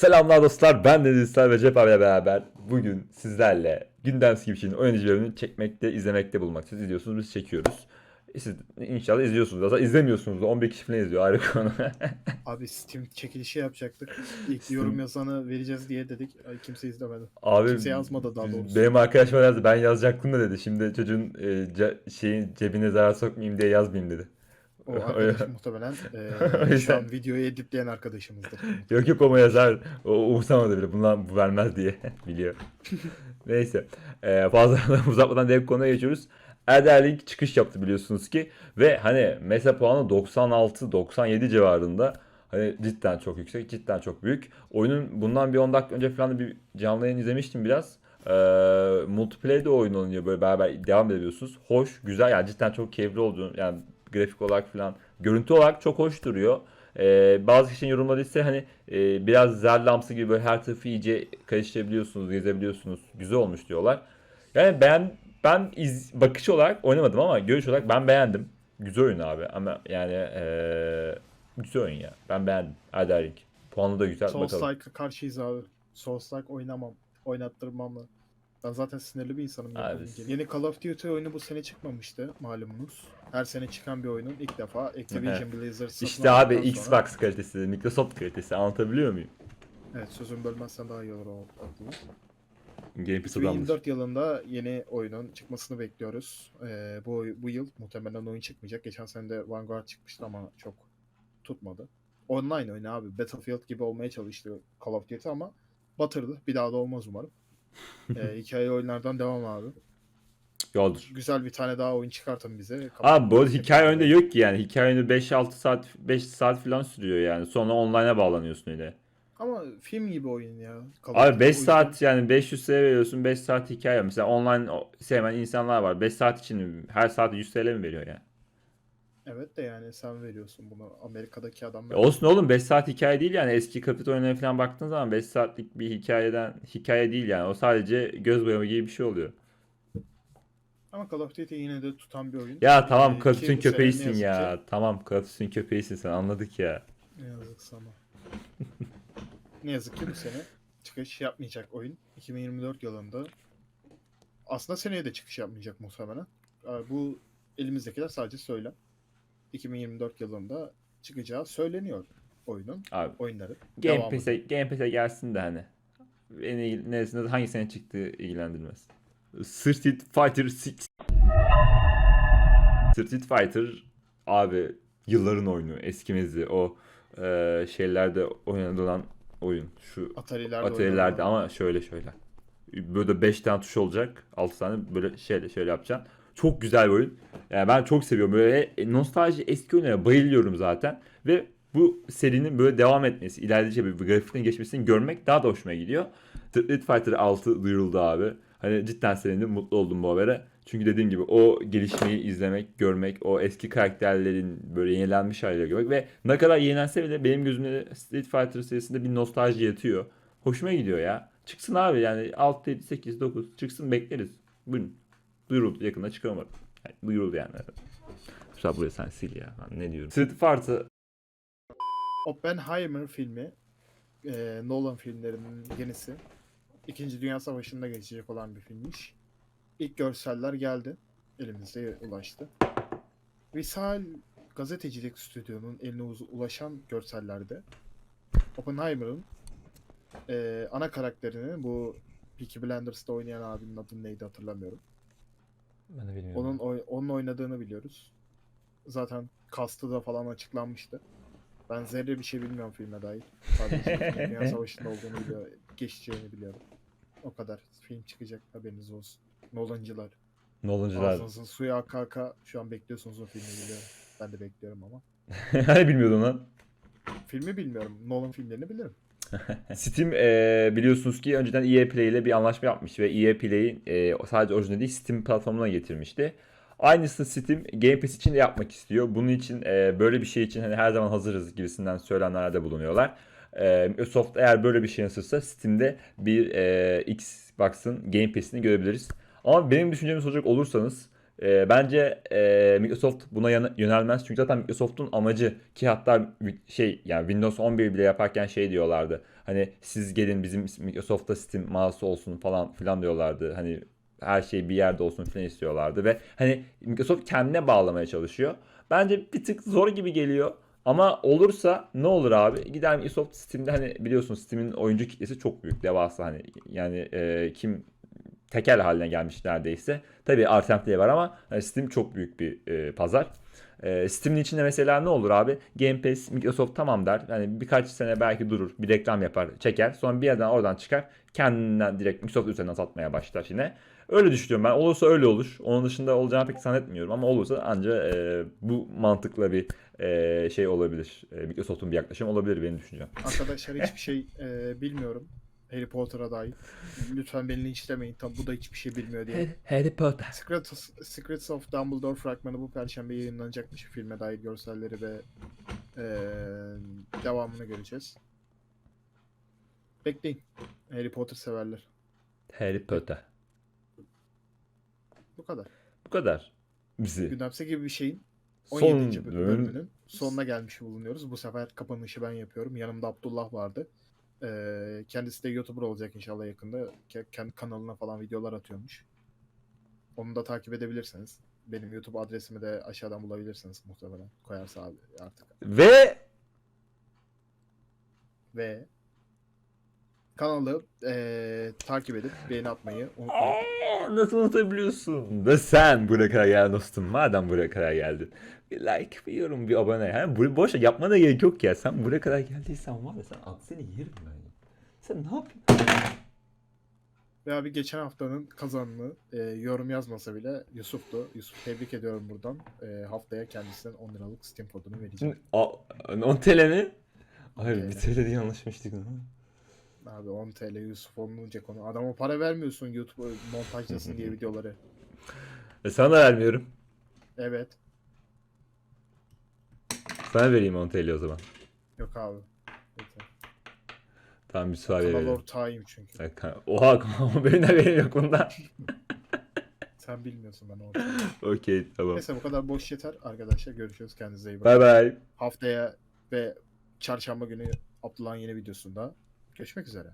Selamlar dostlar ben Deniz İster ve Cep abiyle beraber bugün sizlerle gündem skipçinin oyuncu bölümünü çekmekte, izlemekte bulmak. Siz izliyorsunuz biz çekiyoruz. Siz inşallah izliyorsunuz. Aslında izlemiyorsunuz da 11 kişi falan izliyor ayrı konu. Abi Steam çekilişi yapacaktık. İlk yorum yazanı vereceğiz diye dedik. Ay, kimse izlemedi. Abi Kimse yazmadı daha doğrusu. Benim arkadaşım yazdı ben yazacaktım da dedi. Şimdi çocuğun e, ce- şeyin cebine zarar sokmayayım diye yazmayayım dedi. O arkadaş muhtemelen e, şu an videoyu editleyen arkadaşımızdır. Yok yok o yazar. O umursamadı bile. Bundan bu vermez diye biliyor. Neyse. Ee, fazla uzatmadan direkt konuya geçiyoruz. Elden Ring çıkış yaptı biliyorsunuz ki. Ve hani mesa puanı 96-97 civarında. Hani cidden çok yüksek, cidden çok büyük. Oyunun bundan bir 10 dakika önce falan da bir canlı yayın izlemiştim biraz. Ee, multiplayer'de oyun oynanıyor böyle beraber devam ediyorsunuz. Hoş, güzel yani cidden çok keyifli oldu. Yani grafik olarak falan, görüntü olarak çok hoş duruyor. Ee, bazı kişinin yorumları ise hani e, biraz Zellamsı gibi böyle her tarafı iyice karıştırabiliyorsunuz, gezebiliyorsunuz. Güzel olmuş diyorlar. Yani ben ben iz, bakış olarak oynamadım ama görüş olarak ben beğendim. Güzel oyun abi ama yani eee güzel oyun ya. Ben beğendim. Elden Ring. Puanı da güzel. Bakalım. Souls-like'a karşıyız abi. Souls-like oynamam. Oynattırmam da. Ben zaten sinirli bir insanım. Abi. Yeni Call of Duty oyunu bu sene çıkmamıştı malumunuz. Her sene çıkan bir oyunun ilk defa Activision Blizzard İşte abi sonra- Xbox kalitesi, Microsoft kalitesi anlatabiliyor muyum? Evet sözümü bölmezsen daha iyi olur o aklıma. Game Pass adamdır. 2024 yılında yeni oyunun çıkmasını bekliyoruz. Ee, bu bu yıl muhtemelen oyun çıkmayacak. Geçen sene de Vanguard çıkmıştı ama çok tutmadı. Online oyun abi. Battlefield gibi olmaya çalıştı Call of Duty ama batırdı. Bir daha da olmaz umarım. Ee, hikaye oyunlardan devam abi. Yoldur. Güzel bir tane daha oyun çıkartın bize. Of Abi bu hikaye oyunda yok ki yani. Hikaye oyunu 5-6 saat 5 saat falan sürüyor yani. Sonra online'a bağlanıyorsun öyle. Ama film gibi oyun ya. Of Abi Duty. 5 O yüzden- saat yani 500 TL veriyorsun 5 saat hikaye. Mesela online sevmeyen insanlar var. 5 saat için her saat 100 TL mi veriyor yani? Evet de yani sen veriyorsun bunu. Amerika'daki adam. E olsun oğlum 5 saat hikaye değil yani eski kapit oyunlarına falan baktığın zaman 5 saatlik bir hikayeden hikaye değil yani o sadece göz boyama gibi bir şey oluyor. Ama Call of Duty yine de tutan bir oyun. Ya tamam Ee, sene ne köpeğisin ya ki- tamam kapitün köpeğisin sen anladık ya. Ne yazık sana. ne yazık ki bu sene çıkış yapmayacak oyun. 2024 yılında. Aslında seneye de çıkış yapmayacak muhtemelen. Ee, Bu elimizdekiler sadece söylem. 2024 yılında çıkacağı söyleniyor oyunun. Abi Oyunları. Game. Pass'e Game Pass'e gelsin de hani. İl- neresinde hangi sene çıktığı ilgilendirmez. Street Fighter 6 Street Fighter abi yılların oyunu eskimezi o e, şeylerde oynanılan oyun şu Atari'lerde Atari'lerde oynanan- ama şöyle şöyle. Böyle 5 tane tuş olacak. 6 tane böyle şöyle şöyle yapacaksın. Çok güzel bir oyun. Yani ben çok seviyorum. Böyle e, nostalji eski oyunlara bayılıyorum zaten. Ve bu serinin böyle devam etmesi, ilerledikçe bir grafiklerin geçmesini görmek daha da hoşuma gidiyor. Street Fighter 6 duyuruldu abi. Hani cidden sevindim, mutlu oldum bu habere. Çünkü dediğim gibi o gelişmeyi izlemek, görmek, o eski karakterlerin böyle yenilenmiş halleri görmek ve ne kadar yenilense bile benim gözümde de Street Fighter serisinde bir nostalji yatıyor. Hoşuma gidiyor ya. Çıksın abi yani 6, 7, 8, 9 çıksın bekleriz. Buyurun. Duyuruldu yakında çıkıyor umarım. Yani duyuruldu yani. Mesela buraya sen sil ya. Ben ne diyorum. Street Fighter Oppenheimer filmi e, Nolan filmlerinin yenisi. İkinci Dünya Savaşı'nda geçecek olan bir filmmiş. İlk görseller geldi. Elimize ulaştı. Visal gazetecilik stüdyonun eline ulaşan görsellerde Oppenheimer'ın e, ana karakterini bu Peaky Blinders'ta oynayan abinin adı neydi hatırlamıyorum. Ben de bilmiyorum. Onun oy- onun oynadığını biliyoruz. Zaten kastı da falan açıklanmıştı. Ben zerre bir şey bilmiyorum filme dair. Sadece Dünya Savaşı'nda olduğunu biliyor, geçeceğini biliyorum. O kadar. Film çıkacak haberiniz olsun. Nolancılar. Nolancılar. Ağzınızın suyu aka aka şu an bekliyorsunuz o filmi biliyorum. Ben de bekliyorum ama. hani bilmiyordun lan. Filmi bilmiyorum. Nolan filmlerini bilirim. Steam e, biliyorsunuz ki önceden EA Play ile bir anlaşma yapmış ve EA Play'i e, sadece orijinal değil Steam platformuna getirmişti. Aynısını Steam Game Pass için de yapmak istiyor. Bunun için e, böyle bir şey için hani her zaman hazırız gibisinden söylemlerde bulunuyorlar. E, Microsoft eğer böyle bir şey nasılsa Steam'de bir e, Xbox'ın Game Pass'ini görebiliriz. Ama benim düşüncemi soracak olursanız E, bence e, Microsoft buna yönelmez. Çünkü zaten Microsoft'un amacı ki hatta şey yani Windows 11 bile yaparken şey diyorlardı. Hani siz gelin bizim Microsoft'ta Steam mouse'u olsun falan filan diyorlardı. Hani her şey bir yerde olsun filan istiyorlardı ve hani Microsoft kendine bağlamaya çalışıyor. Bence bir tık zor gibi geliyor. Ama olursa ne olur abi? Gider Microsoft Steam'de hani biliyorsun Steam'in oyuncu kitlesi çok büyük, devasa hani yani e, kim tekel haline gelmiş neredeyse. Tabii alternatifleri var ama hani Steam çok büyük bir e, pazar. E, Steam'in içinde mesela ne olur abi? Game Pass, Microsoft tamam der. Hani birkaç sene belki durur. Bir reklam yapar, çeker. Sonra bir yerden oradan çıkar. Kendinden direkt Microsoft üzerinden satmaya başlar yine. Öyle düşünüyorum ben. Olursa öyle olur. Onun dışında olacağını pek zannetmiyorum. Ama olursa anca e, bu mantıkla bir e, şey olabilir. E, Microsoft'un bir yaklaşım olabilir benim düşüncem. Arkadaşlar hiçbir şey e, bilmiyorum. Harry Potter'a dair. Lütfen beni linçlemeyin. Tabi bu da hiçbir şey bilmiyor diye. Harry Potter. Secrets, Secrets of Dumbledore fragmanı bu perşembe yayınlanacakmış. Filme dair görselleri ve e, devamını göreceğiz. Bekleyin. Harry Potter severler. Harry Potter. Bu kadar. Bu kadar. Bizi. Gündemse gibi bir şeyin Son 17. bölüm. bölümünün sonuna gelmiş bulunuyoruz. Bu sefer kapanışı ben yapıyorum. Yanımda Abdullah vardı. Ee, kendisi de YouTuber olacak inşallah yakında. Ke- Kendi kanalına falan videolar atıyormuş. Onu da takip edebilirsiniz. Benim YouTube adresimi de aşağıdan bulabilirsiniz muhtemelen. Koyarsa abi artık. Ve Ve kanalı eee, takip edip beğeni atmayı unutmayın. Nasıl unutabiliyorsun? Da sen buraya kadar geldin dostum. Madem buraya kadar geldin. Bir like, bir yorum, bir abone. Ha, bu, boş ver, yapmana gerek yok ya. Sen buraya kadar geldiysen var ya sen at seni yerim ben. ya. Sen ne yapıyorsun? Ve abi geçen haftanın kazanını eee, yorum yazmasa bile Yusuf'tu. Yusuf tebrik ediyorum buradan. Eee, haftaya kendisinden 10 liralık Steam kodunu vereceğim. Şimdi, a, 10 TL mi? Hayır 10 bir TL. Diye anlaşmıştık. Abi 10 TL Yusuf olunca konu. Adama para vermiyorsun YouTube montajlasın diye videoları. E, sana da vermiyorum. Evet. Sana vereyim 10 TL o zaman. Yok abi. Yeter. Tamam müsaade Kanal verelim. ortağıyım çünkü. Sen kan- Oha benim haberim yok bundan. Sen bilmiyorsun ben ortağıyım. Okey tamam. Neyse bu kadar boş yeter arkadaşlar. Görüşürüz. Kendinize iyi bakın. Bay bay. Haftaya ve çarşamba günü Abdullah'ın yeni videosunda görüşmek üzere.